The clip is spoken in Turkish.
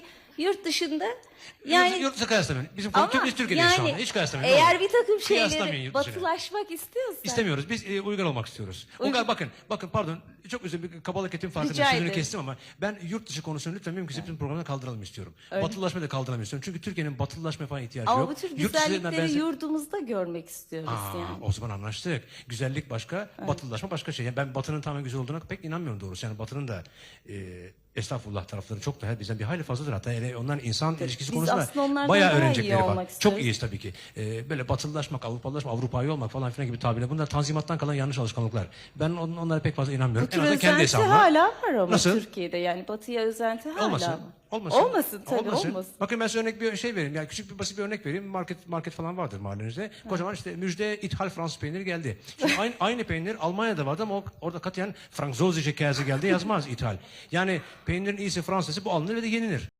ki yurt dışında Yani, yani yurt dışı kıyaslamayın. Bizim konu ama biz Türkiye'deyiz şu yani anda. Hiç kıyaslamayın. eğer bir takım şeyleri batılaşmak istiyorsan İstemiyoruz. Biz e, uygar olmak istiyoruz. Uygar- Uygar, bakın, bakın pardon. Çok özür dilerim. Kabalık ettim farkındayım. Sözünü kestim ama ben yurt dışı konusunu lütfen mümkünse bizim programda kaldıralım istiyorum. Öyle. Batılılaşmayı da kaldıramıyorum istiyorum. Çünkü Türkiye'nin batılılaşmaya falan ihtiyacı ama yok. bu tür Yurt güzellikleri ben- yurdumuzda görmek istiyoruz Aa, yani. O zaman anlaştık. Güzellik başka, batılılaşma başka şey. Yani ben batının tamamen güzel olduğuna pek inanmıyorum doğrusu. Yani batının da e, estağfurullah tarafları çok daha bizden bir hayli fazladır. Hatta hele onların insan ilişkisi biz konusunda onlardan bayağı daha iyi öğrenecekleri var. olmak Çok istiyoruz. iyiyiz tabii ki. E, böyle batılılaşmak, Avrupalılaşmak, Avrupa'yı olmak falan filan gibi tabirler. Bunlar tanzimattan kalan yanlış alışkanlıklar. Ben on, onlara pek fazla inanmıyorum. Bu tür özenti hesabıma. hala var ama Nasıl? Türkiye'de yani batıya özenti hala Olmasın. var. Olmasın. Olmasın tabii olmasın. Bakın ben size örnek bir şey vereyim. Yani küçük bir basit bir örnek vereyim. Market market falan vardır mahallenizde. Kocaman işte müjde ithal Fransız peyniri geldi. Şimdi aynı, aynı peynir Almanya'da vardı ama o- orada katiyen Fransızca kâzı geldi yazmaz ithal. Yani peynirin iyisi Fransızı bu alınır ve de yenilir.